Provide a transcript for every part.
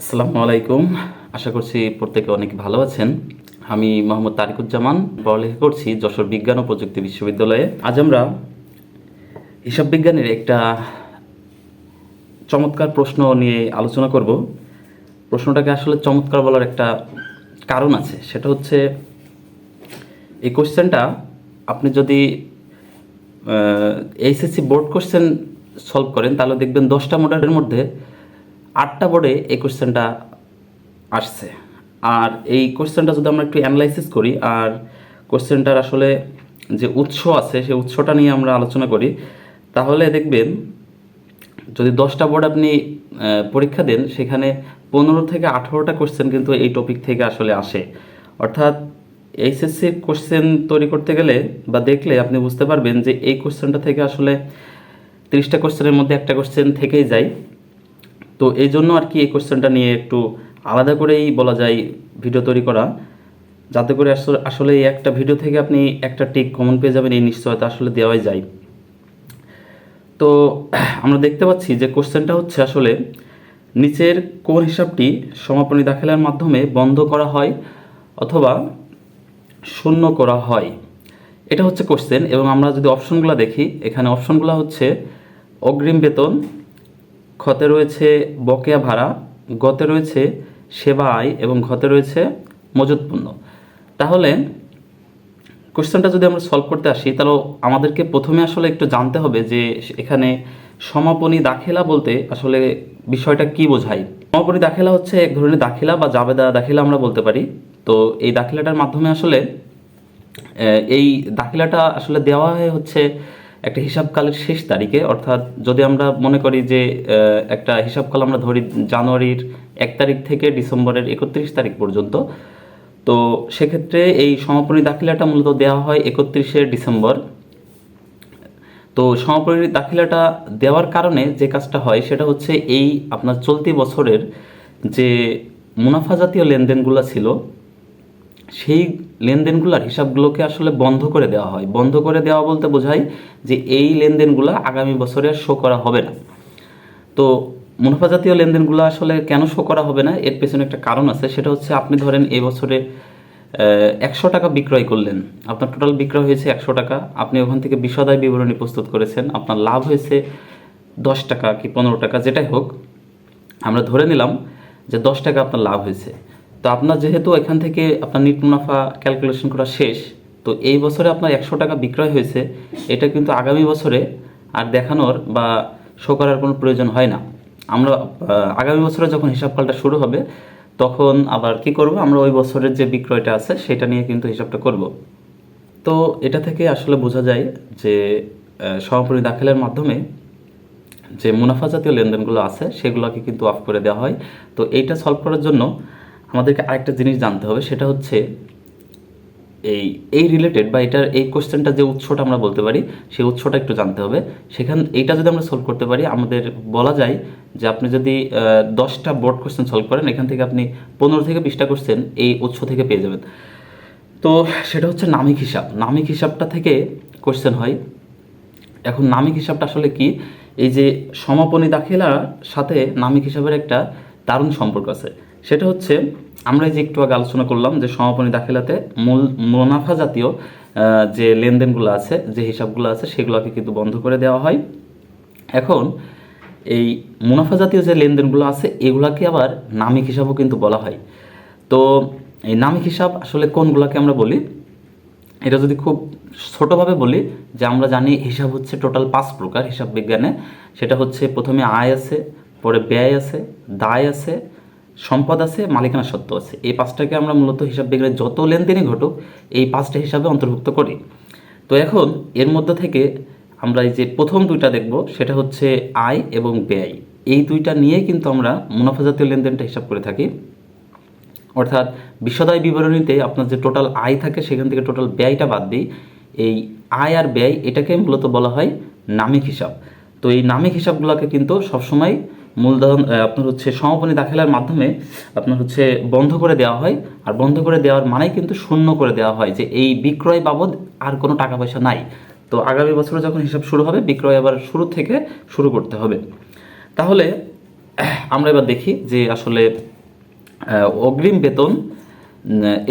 আসসালামু আলাইকুম। আশা করছি প্রত্যেকে অনেক ভালো আছেন। আমি মোহাম্মদ তারিকুজ্জামান। পড়ালেখা করছি যশোর বিজ্ঞান ও প্রযুক্তি বিশ্ববিদ্যালয়ে। আজ আমরা হিসাব বিজ্ঞানের একটা চমৎকার প্রশ্ন নিয়ে আলোচনা করব। প্রশ্নটাকে আসলে চমৎকার বলার একটা কারণ আছে। সেটা হচ্ছে, এই কোশ্চেনটা আপনি যদি এইচএসসি বোর্ড কোশ্চেন সলভ করেন, তাহলে দেখবেন দশটা মডেলের মধ্যে আটটা বোর্ডে এই কোশ্চেনটা আসছে। আর এই কোশ্চেনটা যদি আমরা একটু অ্যানালাইসিস করি, আর কোশ্চেনটার আসলে যে উৎস আছে, সেই উৎসটা নিয়ে আমরা আলোচনা করি, তাহলে দেখবেন যদি দশটা বোর্ড আপনি পরীক্ষা দেন, সেখানে পনেরো থেকে আঠেরোটা কোশ্চেন কিন্তু এই টপিক থেকে আসলে আসে। অর্থাৎ এইচএসসি কোশ্চেন তৈরি করতে গেলে বা দেখলে আপনি বুঝতে পারবেন যে এই কোশ্চেনটা থেকে আসলে তিরিশটা কোশ্চেনের মধ্যে একটা কোশ্চেন থেকেই যায়। তো এই জন্য আর কি এই কোশ্চেনটা নিয়ে একটু আলাদা করেই বলা যায় ভিডিও তৈরি করা। যাতে করে আসলে একটা ভিডিও থেকে আপনি একটা টিক কমন পেয়ে যাবেন, এই নিশ্চয়তা আসলে দেওয়াই যায়। তো আমরা দেখতে পাচ্ছি যে কোশ্চেনটা হচ্ছে আসলে নিচের কোন হিসাবটি সমাপনী দাখিলার মাধ্যমে বন্ধ করা হয় অথবা শূন্য করা হয়? এটা হচ্ছে কোশ্চেন এবং আমরা যদি অপশনগুলো দেখি, এখানে অপশনগুলো হচ্ছে অগ্রিম বেতন ক্ষতে রয়েছে বকেয়া ভাড়া, গতে রয়েছে সেবা আয় এবং ঘতে রয়েছে মজুত পণ্য। তাহলে কোশ্চেনটা যদি আমরা সলভ করতে আসি, তাহলে আমাদেরকে প্রথমে আসলে একটু জানতে হবে যে এখানে সমাপনী দাখিলা বলতে আসলে বিষয়টা কি বোঝায়। সমাপনী দাখিলা হচ্ছে এক ধরনের দাখিলা বা জাবেদা দাখিলা আমরা বলতে পারি। তো এই দাখিলাটার মাধ্যমে আসলে এই দাখিলাটা আসলে দেওয়া হয় হচ্ছে একটা হিসাবকালের শেষ তারিখে, অর্থাৎ যদি আমরা মনে করি যে একটা হিসাবকাল আমরা ধরি জানুয়ারির এক তারিখ থেকে ডিসেম্বরের একত্রিশ তারিখ পর্যন্ত, তো সেক্ষেত্রে এই সমাপনী দাখিলাটা মূলত দেওয়া হয় একত্রিশে ডিসেম্বর। তো সমাপনী দাখিলাটা দেওয়ার কারণে যে কাজটা হয় সেটা হচ্ছে এই আপনার চলতি বছরের যে মুনাফা জাতীয় লেনদেনগুলো ছিল সেই লেনদেনগুলোর হিসাবগুলোকে আসলে বন্ধ করে দেওয়া হয়। বন্ধ করে দেওয়া বলতে বোঝায় যে এই লেনদেনগুলো আগামী বছরে শো করা হবে না। তো মুনাফা জাতীয় লেনদেনগুলো আসলে কেন শো করা হবে না? এর পেছনে একটা কারণ আছে, সেটা হচ্ছে আপনি ধরেন এবছরে একশো টাকা বিক্রয় করলেন। আপনার টোটাল বিক্রয় হয়েছে একশো টাকা। আপনি ওখান থেকে বিশদায় বিবরণী প্রস্তুত করেছেন। আপনার লাভ হয়েছে দশ টাকা কি পনেরো টাকা, যেটাই হোক। আমরা ধরে নিলাম যে দশ টাকা আপনার লাভ হয়েছে। তো আপনার যেহেতু এখান থেকে আপনার নিট মুনাফা ক্যালকুলেশন করা শেষ, তো এই বছরে আপনার একশো টাকা বিক্রয় হয়েছে, এটা কিন্তু আগামী বছরে আর দেখানোর বা শো করার কোনো প্রয়োজন হয় না। আমরা আগামী বছরে যখন হিসাবকালটা শুরু হবে, তখন আবার কি করব? আমরা ওই বছরের যে বিক্রয়টা আছে, সেটা নিয়ে কিন্তু হিসাবটা করব। তো এটা থেকে আসলে বোঝা যায় যে সমাপনী দাখিলের মাধ্যমে যে মুনাফা জাতীয় লেনদেনগুলো আছে, সেগুলোকে কিন্তু অফ করে দেওয়া হয়। তো এইটা সলভ করার জন্য আমাদেরকে আরেকটা জিনিস জানতে হবে, সেটা হচ্ছে এই এই রিলেটেড বা এটার এই কোশ্চেনটা যে উৎসটা আমরা বলতে পারি, সেই উৎসটা একটু জানতে হবে। সেখান, এইটা যদি আমরা সলভ করতে পারি, আমাদের বলা যায় যে আপনি যদি দশটা বোর্ড কোশ্চেন সলভ করেন, এখান থেকে আপনি পনেরো থেকে বিশটা কোশ্চেন এই উৎস থেকে পেয়ে যাবেন। তো সেটা হচ্ছে নামিক হিসাব। নামিক হিসাবটা থেকে কোশ্চেন হয়, এখন নামিক হিসাবটা আসলে কি? এই যে সমাপনী দাখিলার সাথে নামিক হিসাবের একটা দারুণ সম্পর্ক আছে। সেটা হচ্ছে আমরা যে একটু আগে আলোচনা করলাম যে সমাপনী দাখিলাতে মূল মুনাফা জাতীয় যে লেনদেনগুলো আছে, যে হিসাবগুলো আছে, সেগুলোকে কিন্তু বন্ধ করে দেওয়া হয়। এখন এই মুনাফা জাতীয় যে লেনদেনগুলো আছে, এগুলাকে আবার নামিক হিসাবও কিন্তু বলা হয়। তো এই নামিক হিসাব আসলে কোনগুলোকে আমরা বলি? এটা যদি খুব ছোটোভাবে বলি, যে আমরা জানি হিসাব হচ্ছে টোটাল পাঁচ প্রকার হিসাব বিজ্ঞানে। সেটা হচ্ছে প্রথমে আয় আছে, পরে ব্যয় আছে, দায় আছে সম্পদ আছে, মালিকানা সত্ত্ব আছে। এই পাঁচটাকে আমরা মূলত হিসাব বিজ্ঞানে যত লেনদেনই ঘটুক, এই পাঁচটা হিসাবে অন্তর্ভুক্ত করি। তো এখন এর মধ্যে থেকে আমরা এই যে প্রথম দুইটা দেখব, সেটা হচ্ছে আয় এবং ব্যয়। এই দুইটা নিয়ে কিন্তু আমরা মুনাফা জাতীয় লেনদেনটা হিসাব করে থাকি। অর্থাৎ বিশদায় বিবরণীতে আপনার যে টোটাল আয় থাকে, সেখান থেকে টোটাল ব্যয়টা বাদ দিই। এই আয় আর ব্যয়, এটাকে মূলত বলা হয় নামিক হিসাব। তো এই নামিক হিসাবগুলোকে কিন্তু সবসময় মূলধন আপনার হচ্ছে সমাপনী দাখিলার মাধ্যমে আপনার হচ্ছে বন্ধ করে দেওয়া হয়। আর বন্ধ করে দেওয়ার মানেই কিন্তু শূন্য করে দেওয়া হয় যে এই বিক্রয় বাবদ আর কোনো টাকা পয়সা নাই। তো আগামী বছরে যখন হিসাব শুরু হবে, বিক্রয় আবার শুরু থেকে শুরু করতে হবে। তাহলে আমরা এবার দেখি যে আসলে অগ্রিম বেতন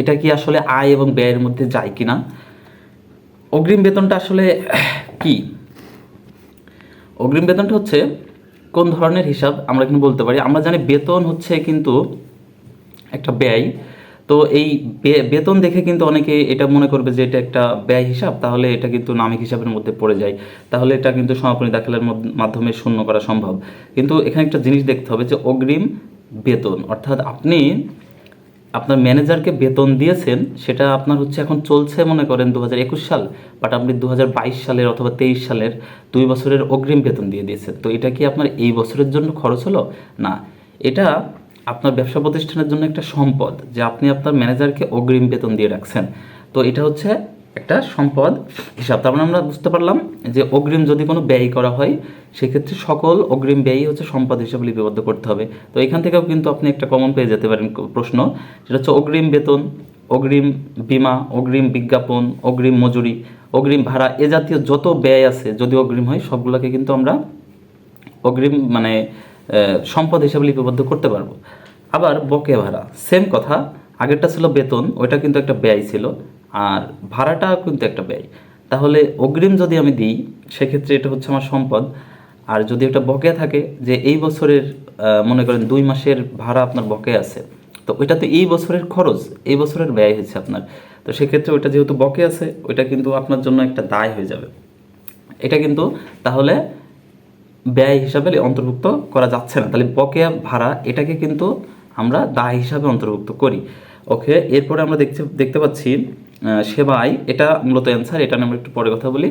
এটা কি আসলে আয় এবং ব্যয়ের মধ্যে যায় কিনা? অগ্রিম বেতনটা আসলে কি? অগ্রিম বেতনটা হচ্ছে কোন ধরনের হিসাব আমরা কিন্তু বলতে পারি? আমরা জানি বেতন হচ্ছে কিন্তু একটা ব্যয়। তো এই বেতন দেখে কিন্তু অনেকে এটা মনে করবে যে এটা একটা ব্যয় হিসাব, তাহলে এটা কিন্তু নামিক হিসাবের মধ্যে পড়ে যায়। তাহলে এটা কিন্তু সমাপনী দাখিলার মধ্য- মাধ্যমে শূন্য করা সম্ভব। কিন্তু এখানে একটা জিনিস দেখতে হবে যে অগ্রিম বেতন, অর্থাৎ আপনি আপনার ম্যানেজারকে বেতন দিয়েছেন, সেটা আপনার হচ্ছে এখন চলছে মনে করেন দু হাজার একুশ সাল বাট আপনি দু হাজার বাইশ সালের অথবা তেইশ সালের দুই বছরের অগ্রিম বেতন দিয়ে দিয়েছেন। তো এটা কি আপনার এই বছরের জন্য খরচ হলো? না। এটা আপনার ব্যবসা প্রতিষ্ঠানের জন্য একটা সম্পদ, যে আপনি আপনার ম্যানেজারকে অগ্রিম বেতন দিয়ে রাখছেন। তো এটা হচ্ছে একটা সম্পদ হিসাব। তার মানে আমরা বুঝতে পারলাম যে অগ্রিম যদি কোনো ব্যয় করা হয়, সেক্ষেত্রে সকল অগ্রিম ব্যয়ই হচ্ছে সম্পদ হিসাবে লিপিবদ্ধ করতে হবে। তো এখান থেকেও কিন্তু আপনি একটা কমন পেয়ে যেতে পারেন প্রশ্ন, সেটা হচ্ছে অগ্রিম বেতন, অগ্রিম বিমা, অগ্রিম বিজ্ঞাপন, অগ্রিম মজুরি, অগ্রিম ভাড়া, এ জাতীয় যত ব্যয় আছে, যদি অগ্রিম হয়, সবগুলোকে কিন্তু আমরা অগ্রিম মানে সম্পদ হিসাবে লিপিবদ্ধ করতে পারব। আবার বকেয়া ভাড়া সেম কথা, আগেরটা ছিল বেতন, ওইটা কিন্তু একটা ব্যয় ছিল। আর ভাড়াটা কিন্তু একটা ব্যয়। তাহলে অগ্রিম যদি আমি দিই, সেক্ষেত্রে এটা হচ্ছে আমার সম্পদ। আর যদি একটা বকেয়া থাকে, যে এই বছরের মনে করেন দুই মাসের ভাড়া আপনার বকেয়া আছে, তো ওইটা তো এই বছরের খরচ, এই বছরের ব্যয় হয়েছে আপনার। তো সেক্ষেত্রে ওইটা যেহেতু বকে আছে, ওইটা কিন্তু আপনার জন্য একটা দায় হয়ে যাবে। এটা কিন্তু তাহলে ব্যয় হিসাবে অন্তর্ভুক্ত করা যাচ্ছে না। তাহলে বকেয়া ভাড়া, এটাকে কিন্তু আমরা দায় হিসাবে অন্তর্ভুক্ত করি। ওকে, এরপরে আমরা দেখতে দেখতে পাচ্ছি সেবাই, এটা মূলত অ্যান্সার এটা নিয়ে আমরা একটু পরে কথা বলি।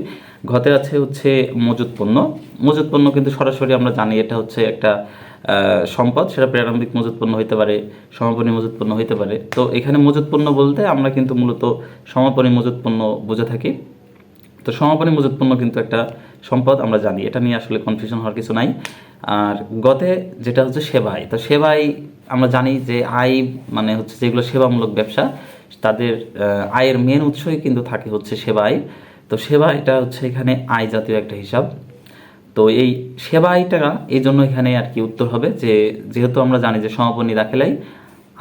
ঘতে আছে হচ্ছে মজুত পণ্য। মজুত পণ্য কিন্তু সরাসরি আমরা জানি এটা হচ্ছে একটা সম্পদ, সেটা প্রারম্ভিক মজুত পণ্য হইতে পারে, সমাপনী মজুত পণ্য হইতে পারে। তো এখানে মজুত পণ্য বলতে আমরা কিন্তু মূলত সমাপনী মজুত পণ্য বুঝে থাকি। তো সমাপনী মজুত পণ্য কিন্তু একটা সম্পদ, আমরা জানি। এটা নিয়ে আসলে কনফিউশন হওয়ার কিছু নাই। আর গতে যেটা হচ্ছে সেবাই। তো সেবাই আমরা জানি যে আয় মানে হচ্ছে যেগুলো সেবামূলক ব্যবসা তাদের আয়ের মেন উৎসই কিন্তু থাকে হচ্ছে সেবাই। তো সেবা এটা হচ্ছে এখানে আয় জাতীয় একটা হিসাব। তো এই সেবা আয়টা এই জন্য এখানে আর কি উত্তর হবে যে, যেহেতু আমরা জানি যে সমাপনী দাখিলাই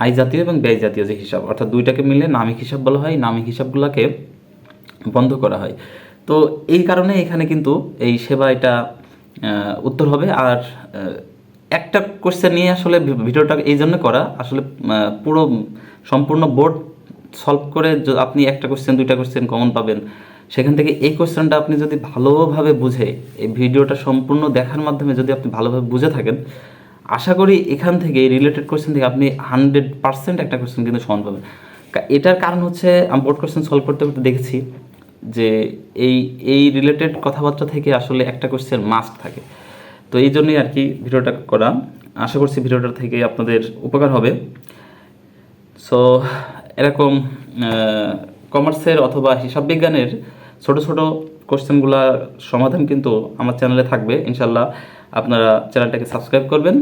আয় জাতীয় এবং ব্যয় জাতীয় যে হিসাব, অর্থাৎ দুইটাকে মিলে নামিক হিসাব বলা হয়, নামিক হিসাবগুলোকে বন্ধ করা হয়। তো এই কারণে এখানে কিন্তু এই সেবা এটা উত্তর হবে। আর একটা কোশ্চেন নিয়ে আসলে ভিডিওটা এই জন্য করা, আসলে পুরো সম্পূর্ণ বোর্ড সলভ করে আপনি একটা কোশ্চেন দুইটা কোশ্চেন কমন পাবেন। সেখান থেকে এই কোশ্চেনটা আপনি যদি ভালোভাবে বুঝে, এই ভিডিওটা সম্পূর্ণ দেখার মাধ্যমে যদি আপনি ভালোভাবে বুঝে থাকেন, আশা করি এখান থেকে রিলেটেড কোশ্চেন থেকে আপনি হান্ড্রেড পার্সেন্ট একটা কোশ্চেন কিন্তু সমান পাবেন। এটার কারণ হচ্ছে, আমি বোর্ড কোশ্চেন সলভ করতে করতে দেখেছি যে এই এই রিলেটেড কথাবার্তা থেকে আসলে একটা কোশ্চেন মাস্ট থাকে। তো এই জন্যই আর কি ভিডিওটা করা। আশা করছি ভিডিওটা থেকে আপনাদের উপকার হবে। সো এরকম কমার্সের অথবা হিসাব বিজ্ঞানের ছোট ছোট কোশ্চেনগুলোর সমাধান কিন্তু আমার চ্যানেলে থাকবে। ইনশাল্লাহ আপনারা চ্যানেলটাকে সাবস্ক্রাইব করবেন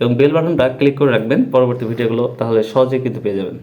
এবং বেল বাটনটা ক্লিক করে রাখবেন। পরবর্তী ভিডিওগুলো তাহলে সহজেই কিন্তু পেয়ে যাবেন।